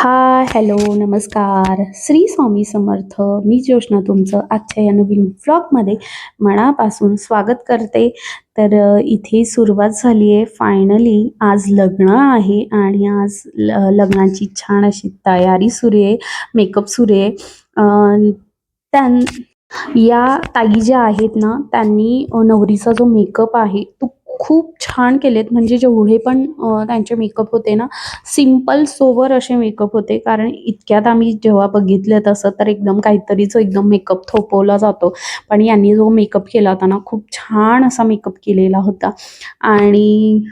हाय, hello, नमस्कार. श्री स्वामी समर्थ. मी ज्योष्णा तुमचं आजच्या या नवीन ब्लॉगमध्ये मनापासून स्वागत करते. तर इथे सुरुवात झाली आहे फायनली. आज लग्न आहे आणि आज ल लग्नाची छान अशी तयारी सुरू आहे, मेकअप सुरू आहे. त्यां या ताई ज्या आहेत ना, त्यांनी नवरीचा जो मेकअप आहे, तो खूप छान केलेत. म्हणजे जेवढे पण त्यांचे मेकअप होते ना, सिंपल सोवर असे मेकअप होते. कारण इतक्यात आम्ही जेव्हा बघितलं तसं तर एकदम काहीतरीच एकदम मेकअप थोपवला जातो. पण यांनी जो मेकअप केला होता ना, खूप छान असा मेकअप केलेला होता आणि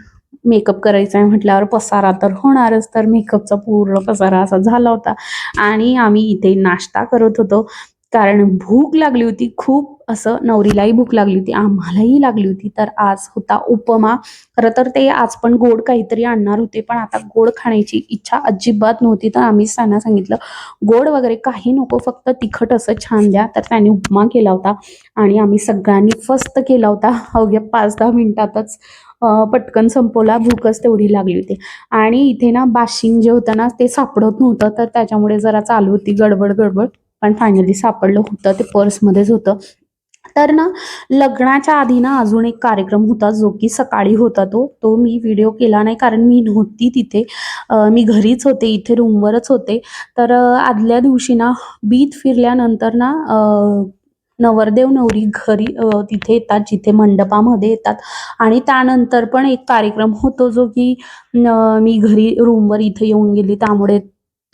मेकअप करायचा आहे म्हटल्यावर पसारा तर होणारच. तर मेकअपचा पूर्ण पसारा असा झाला होता आणि आम्ही इथे नाश्ता करत होतो. कारण भूक लागली होती खूप. असं नवरीलाही भूक लागली होती, आम्हालाही लागली होती. तर आज होता उपमा. खरं तर ते आज पण गोड काहीतरी आणणार होते, पण आता गोड खाण्याची इच्छा अजिबात नव्हती. तर आम्ही त्यांना सांगितलं, "गोड वगैरे काही नको, फक्त तिखट असं छान द्या." तर त्यांनी उपमा केला होता आणि आम्ही सगळ्यांनी फस्त केला होता. अवघ्या 5-10 मिनिटातच पटकन संपवला. भूकच तेवढी लागली होती आणि इथे ना बाशिंग जे होतं ना, ते सापडत नव्हतं. तर त्याच्यामुळे जरा चालू होती गडबड-गडबड. पण फायनली सापडलं होतं. ते पर्समध्येच होतं. तर ना, लग्नाच्या आधी ना अजून एक कार्यक्रम होता, जो की सकाळी होता तो. तो मी व्हिडिओ केला नाही कारण मी नव्हती तिथे. मी घरीच होते, इथे रूमवरच होते. तर आदल्या दिवशी ना, बीत फिरल्यानंतर ना, नवरदेव-नवरी घरी तिथे येतात, जिथे मंडपामध्ये येतात आणि त्यानंतर पण एक कार्यक्रम होतो, जो की मी घरी रूमवर इथे येऊन गेली, त्यामुळे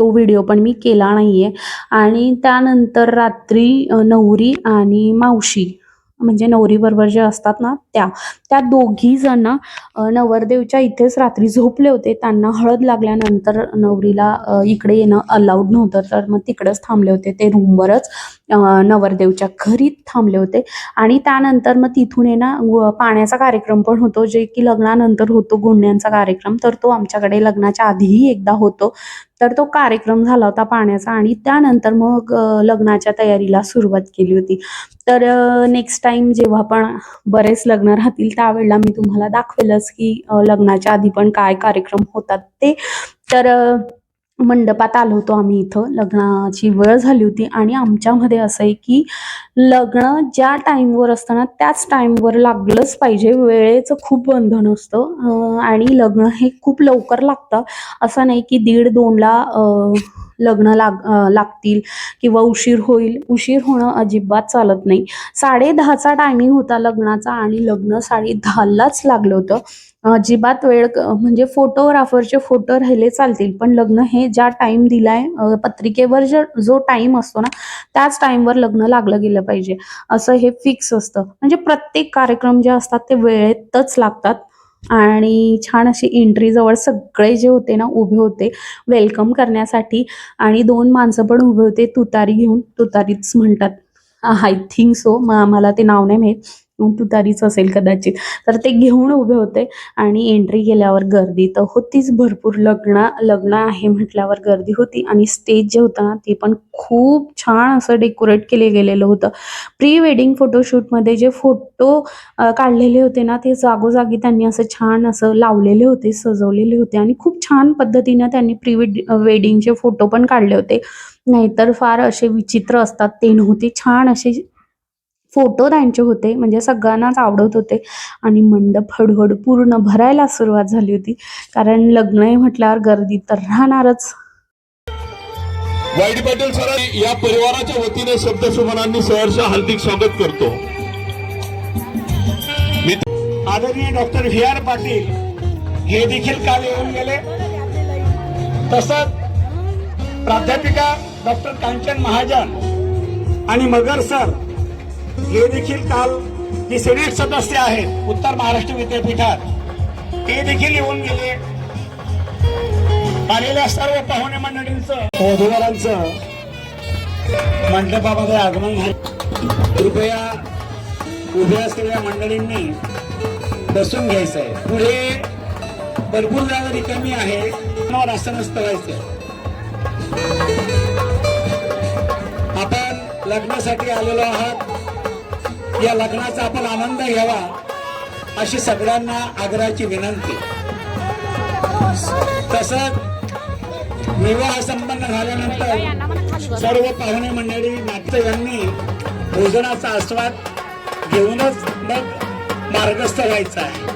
तो व्हिडिओ पण मी केला नाहीये आणि त्यानंतर रात्री नवरी आणि मावशी म्हणजे नवरीबरोबर जे असतात ना त्या, त्या दोघी जण नवरदेवच्या इथेच रात्री झोपले होते. त्यांना हळद लागल्यानंतर नवरीला इकडे येणं अलाउड नव्हतं, तर मग तिकडेच थांबले होते ते रूमवरच. नवरदेवच्या घरी थांबले होते आणि त्यानंतर मग तिथून आहे ना, पाण्याचा कार्यक्रम पण होतो, जे की लग्नानंतर होतो गुंड्यांचा कार्यक्रम. तर तो आमच्याकडे लग्नाच्या आधीही एकदा होतो. तर तो कार्यक्रम झाला होता पाण्याचा आणि त्यानंतर मग लग्नाच्या तयारीला सुरुवात केली होती. तर नेक्स्ट टाइम जेव्हा पण बरेच लग्न राहतील, त्यावेळेला मी तुम्हाला दाखवेलच, की लग्नाच्या आधी पण काय कार्यक्रम होतात ते. तर मंडपात आलो होतो आम्ही इथं. लग्नाची वेळ झाली होती आणि आमच्यामध्ये असं आहे, की लग्न ज्या टाईमवर असतं ना, त्याच टाईमवर लागलंच पाहिजे. वेळेचं खूप बंधन असतं आणि लग्न हे खूप लवकर लागतं. असं नाही, की दीड दोनला लग्न लाग लागतील किंवा उशीर होईल. उशीर होणं अजिबात चालत नाही. 10:30चा टायमिंग होता लग्नाचा आणि लग्न 10:30लाच लागलं होतं. अजिबात वेळ म्हणजे फोटोग्राफरचे फोटो राहिले चालतील, पण लग्न हे ज्या टाइम दिलाय पत्रिकेवर जो जो असतो ना, त्याच टाइमवर लग्न लागलं गेलं पाहिजे. असं हे फिक्स असतं. म्हणजे प्रत्येक कार्यक्रम जे असतात, ते वेळेतच लागतात आणि छान अशी एंट्रीजवळ सगळे जे होते ना, उभे होते वेलकम करण्यासाठी आणि दोन माणसं पण उभे होते तुतारी घेऊन. तुतारीच म्हणतात. I think so. आम्हाला मला ते नाव नाही माहीत. तुतारीच असेल कदाचित. तर ते घेऊन उभे होते आणि एंट्री केल्यावर गर्दी तर होतीच भरपूर. लग्न लग्न आहे म्हटल्यावर गर्दी होती आणि स्टेज जे होतं ना, ते पण खूप छान असं डेकोरेट केले गेलेलं होतं. प्री वेडिंग फोटोशूटमध्ये जे फोटो काढलेले होते ना, ते जागोजागी त्यांनी असं छान असं लावलेले होते, सजवलेले होते आणि खूप छान पद्धतीनं त्यांनी प्री वेडिंगचे फोटो पण काढले होते. नाहीतर फार असे विचित्र असतात, ते नव्हते. छान असे फोटो त्यांचे होते, म्हणजे सगळ्यांनाच आवडत होते आणि मंडप हळू पूर्ण भरायला सुरुवात झाली होती. कारण लग्न आहे म्हटल्यावर गर्दी तर राहणारच. वाईट पाटील सर या परिवाराच्या वतीने शब्दसुमनांनी सहर्ष हार्दिक स्वागत करतो मी आदरणीय डॉक्टर व्ही आर पाटील हे देखील काल येऊन गेले तसंच प्राध्यापिका डॉक्टर कांचन महाजन आणि मगर सर हे देखील काल जे सिनेट सदस्य आहेत उत्तर महाराष्ट्र विद्यापीठात ते देखील येऊन गेले. आलेल्या सर्व पाहुणे मंडळींचं वधूवरांचं मंडपामध्ये आगमन झालं. कृपया उभ्या असलेल्या मंडळींनी बसून घ्यायचं आहे पुढे भरपूर जागा रिकामी आहे. असं नसतं व्हायचं आपण लग्नासाठी आलेलो आहात. या लग्नाचा आपण आनंद घ्यावा अशी सगळ्यांना आग्रहाची विनंती. तसंच विवाह संपन्न झाल्यानंतर सर्व पाहुणे मंडळी नाट्य यांनी भोजनाचा आस्वाद घेऊनच मग मार्गस्थ व्हायचा आहे.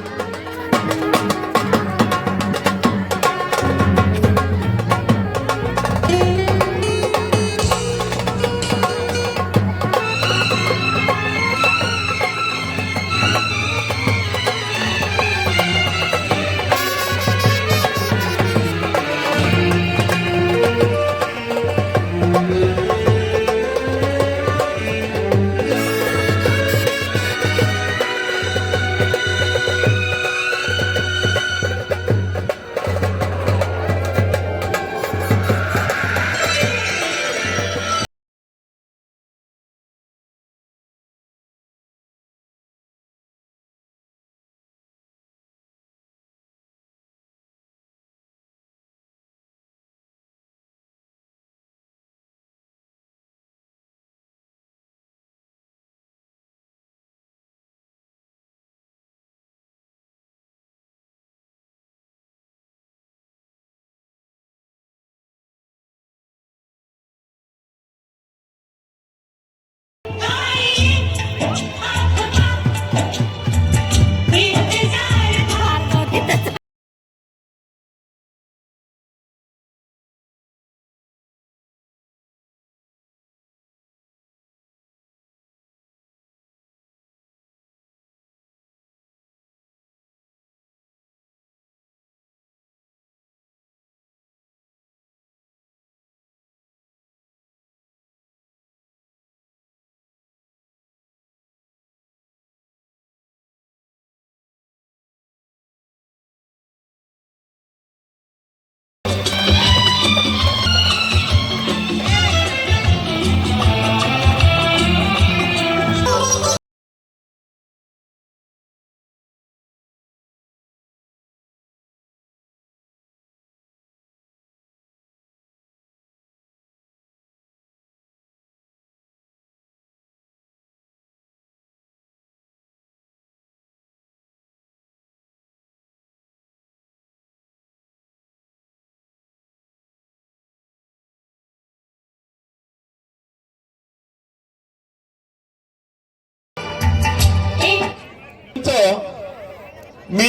मी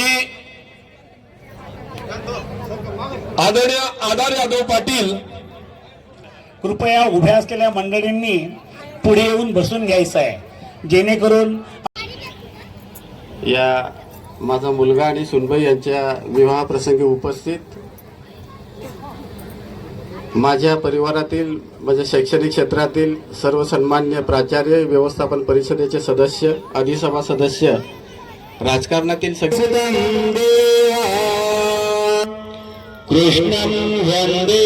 आदरणीय आधार यादव पाटील कृपया उभ्या असलेल्या मंडळींनी पुढे येऊन बसून घ्यायचं आहे. जेणेकरून या माझा मुलगा आणि सुनबाई यांच्या विवाह प्रसंगी उपस्थित माझ्या परिवारातील माझ्या शैक्षणिक क्षेत्रातील सर्व सन्मान्य प्राचार्य व्यवस्थापन परिषदेचे सदस्य अधिसभा सदस्य राजकारणातील सगळे कृष्णं वंदे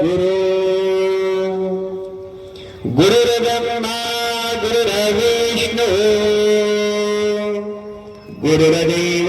गुरु गुरुर्ब्रह्मा गुरुर्विष्णू। गुरुर्देव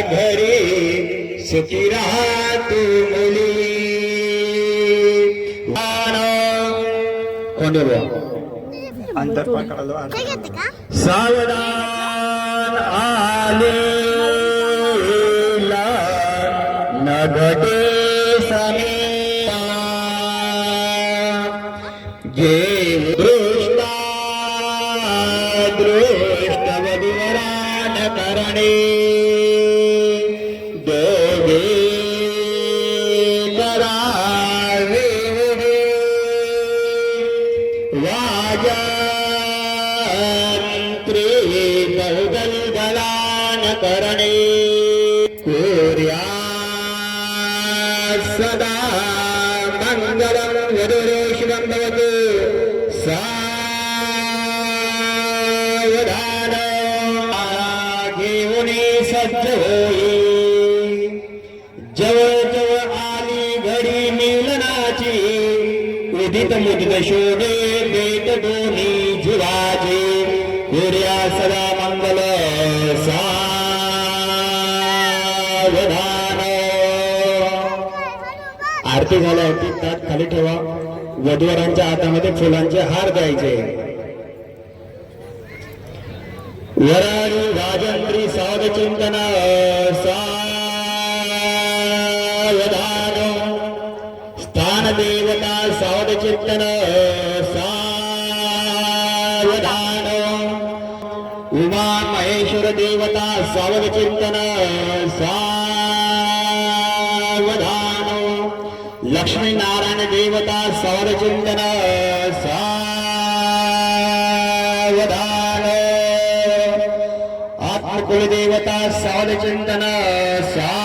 घरी सुखी राहतु मुली. कोंडे सावधान आलेला नगटे करणे. कोर्या सदा मंगलम वधुरेश्वरं भवतु सावधान घेऊन सज्ज होई जव आली घडी मिलनाची. उदित मुदित शोधे भेट आरती झाल्यावरती ताट खाली ठेवा. वधूवरांच्या हातामध्ये फुलांचे हार द्यायचे. वराळी राजंत्री साध चिंतन सावधान. स्थान देवता सावध चिंतन सावधान. उमा महेश्वर देवता सावध चिंतन सा लक्ष्मी नारायण देवता सौरचिंतन सावधान। आत्मकुल देवता सावध सावधान।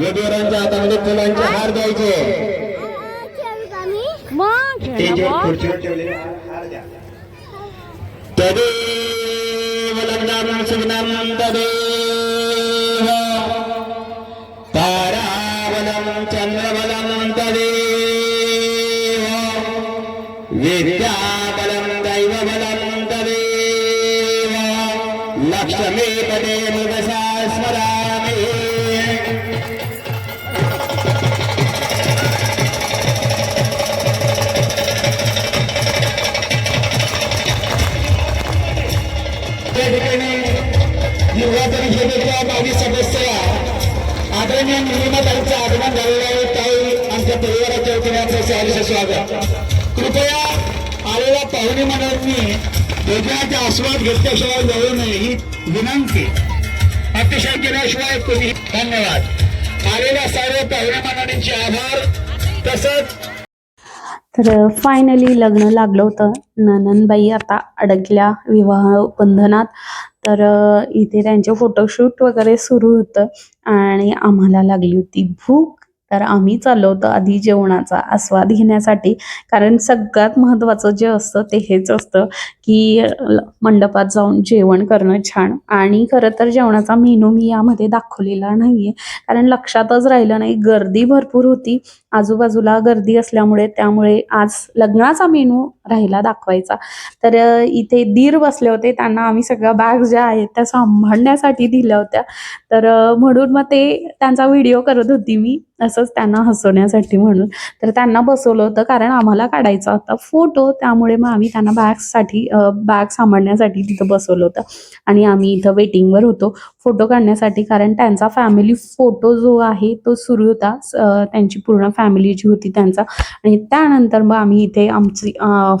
वेदीवरांच्या हातामध्ये फुलांचे हार द्यायचे। मग स्टेजवर खुर्चीवर ठेवलेले हार द्या। तदेव लग्नं सुग्नं तदेव सहर्ष कृपया आलेल्या पाहुणे मंडळांनी योजनाचा आस्वाद घेतल्याशिवाय जाऊ नये ही विनंती. अतिशय केल्याशिवाय तुम्ही धन्यवाद. आलेल्या सर्व पाहुणे मंडळींचे आभार. तसंच तर फायनली लग्न लागलं होतं. नननबाई आता अडकल्या विवाह बंधनात. तर इथे त्यांचे फोटोशूट वगैरे सुरू होतं आणि आम्हाला लागली होती भूक. तर आम्ही चाललो होतो आधी जेवणाचा आस्वाद घेण्यासाठी. कारण सगळ्यात महत्त्वाचं जे असतं ते हेच असतं की मंडपात जाऊन जेवण करणं छान. आणि खरं तर जेवणाचा मेनू मी यामध्ये दाखवलेला नाही आहे कारण लक्षातच राहिलं नाही गर्दी भरपूर होती. आजूबाजूला गर्दी असल्यामुळे त्यामुळे आज लग्नाचा मेनू राहिला दाखवायचा. तर इथे दीर बसले होते. त्यांना आम्ही सगळ्या बॅग ज्या आहेत त्या सांभाळण्यासाठी दिल्या होत्या. तर म्हणून मग ते त्यांचा व्हिडिओ करत होती मी. असंच त्यांना हसवण्यासाठी म्हणून. तर त्यांना बसवलं होतं कारण आम्हाला काढायचा होता फोटो त्यामुळे मग आम्ही त्यांना बॅग्ससाठी बॅग सांभाळण्यासाठी तिथं बसवलं होतं. आणि आम्ही इथं वेटिंगवर होतो फोटो काढण्यासाठी. कारण त्यांचा फॅमिली फोटो जो आहे तो सुरू होता. त्यांची पूर्ण फॅमिली जी होती त्यांचा. आणि त्यानंतर मग आम्ही इथे आमची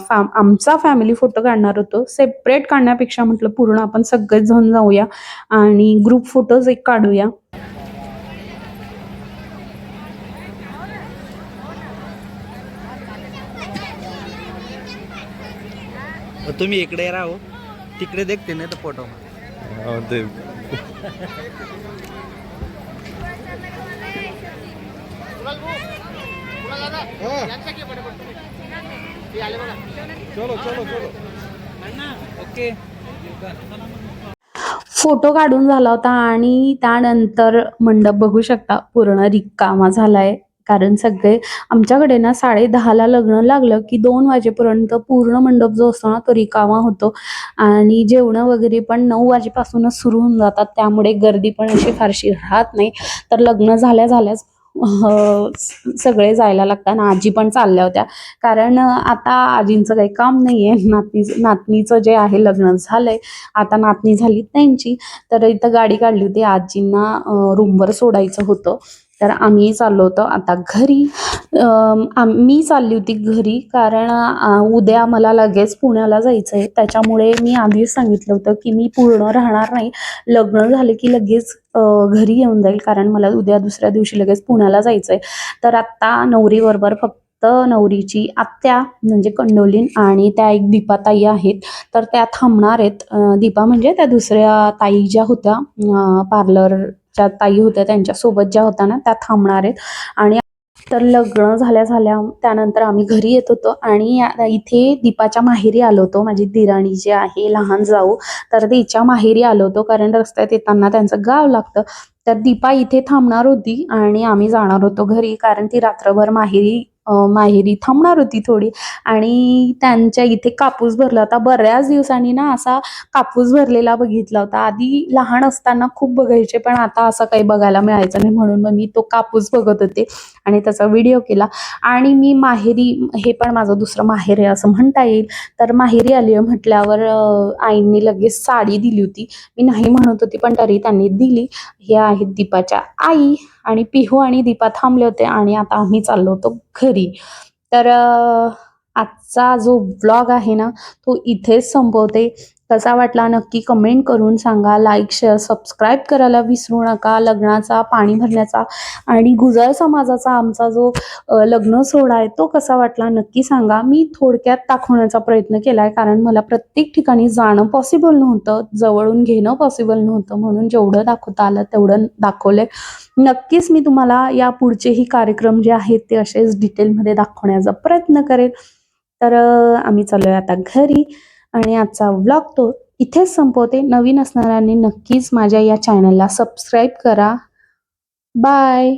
फॅम आमचा फॅमिली फोटो काढणार होतो. सेपरेट काढण्यापेक्षा म्हटलं पूर्ण आपण सगळेच जण जाऊया आणि ग्रुप फोटोज एक काढूया. तुम्ही इकडे राहू. तिकडे देखते नाही तर फोटो ओके फोटो काढून झाला होता आणि त्यानंतर मंडप बघू शकता पूर्ण रिकामा झालाय. कारण सगळे आमच्याकडे ना साडे दहाला लग्न लागलं की दोन वाजेपर्यंत पूर्ण मंडप जो असतो ना तो रिकामा होतो. आणि जेवणं वगैरे पण नऊ वाजेपासूनच सुरू होऊन जातात. त्यामुळे गर्दी पण अशी फारशी राहत नाही. तर लग्न झाल्या झाल्याच सगळे जायला लागतात आणि आजी पण चालल्या होत्या. कारण आता आजींचं काही काम नाही आहे नातनी नातनीचं जे आहे लग्न झालंय. आता नातनी झाली त्यांची. तर इथं गाडी काढली होती. आजींना रूमवर सोडायचं होतं. तर आम्ही चाललो होतो. आता घरी मी चालली होती घरी कारण उद्या मला लगेच पुण्याला जायचं आहे त्याच्यामुळे मी आधीच सांगितलं होतं की मी पूर्ण राहणार नाही. लग्न झालं की लगेच घरी येऊन जाईल कारण मला उद्या दुसऱ्या दिवशी लगेच पुण्याला जायचं आहे तर आत्ता नवरीबरोबर फक्त नवरीची आत्या म्हणजे कंडोलीन आणि त्या एक दीपा ताई आहेत. तर त्या थांबणार आहेत. दीपा म्हणजे त्या दुसऱ्या ताई ज्या होत्या पार्लर ज्या ताई होत्या त्यांच्यासोबत ज्या होत्या ना त्या थांबणार आहेत. आणि तर लग्न झाल्या झाल्या त्यानंतर आम्ही घरी येत होतो आणि इथे दीपाच्या माहेरी आलो होतो. माझी दिराणी जी आहे लहान जाऊ तर तिच्या माहेरी आलो होतो. कारण रस्त्यात येताना त्यांचं गाव लागतं. तर दीपा इथे थांबणार होती आणि आम्ही जाणार होतो घरी. कारण ती रात्रभर माहेरी माहेरी थांबणार होती थोडी. आणि त्यांच्या इथे कापूस भरला होता. बऱ्याच दिवसांनी ना असा कापूस भरलेला बघितला होता. आधी लहान असताना खूप बघायचे पण आता असं काही बघायला मिळायचं नाही म्हणून मग मी तो कापूस बघत होते आणि त्याचा व्हिडिओ केला. आणि मी माहेरी हे पण माझं दुसरं माहेर आहे असं म्हणता येईल. तर माहेरी आली आहे म्हटल्यावर आईंनी लगेच साडी दिली होती. मी नाही म्हणत होती पण तरी त्यांनी दिली. हे आहेत दीपाच्या आई. आणि पिहू आणि दीपा थांबले होते आणि आता आम्ही चाललो होतो घरी. तर आजचा जो ब्लॉग आहे ना तो इथेच संपवते. कसा वाटला नक्की कमेंट करून सांगा. लाईक शेअर सबस्क्राईब करायला विसरू नका. लग्नाचा पाणी भरण्याचा आणि गुजर समाजाचा आमचा जो लग्न सोहळा आहे तो कसा वाटला नक्की सांगा. मी थोडक्यात दाखवण्याचा प्रयत्न केला आहे कारण मला प्रत्येक ठिकाणी जाणं पॉसिबल नव्हतं. जवळून घेणं पॉसिबल नव्हतं. म्हणून जेवढं दाखवता आलं तेवढं दाखवलंय. नक्कीच मी तुम्हाला या पुढचेही कार्यक्रम जे आहेत ते असेच डिटेलमध्ये दाखवण्याचा प्रयत्न करेन. तर आम्ही आम्ही चालूया आता घरी आणि आजचा व्लॉग तो इथेच संपवते. नवीन असणाऱ्यांनी नक्कीच माझ्या या चॅनलला सबस्क्राईब करा. बाय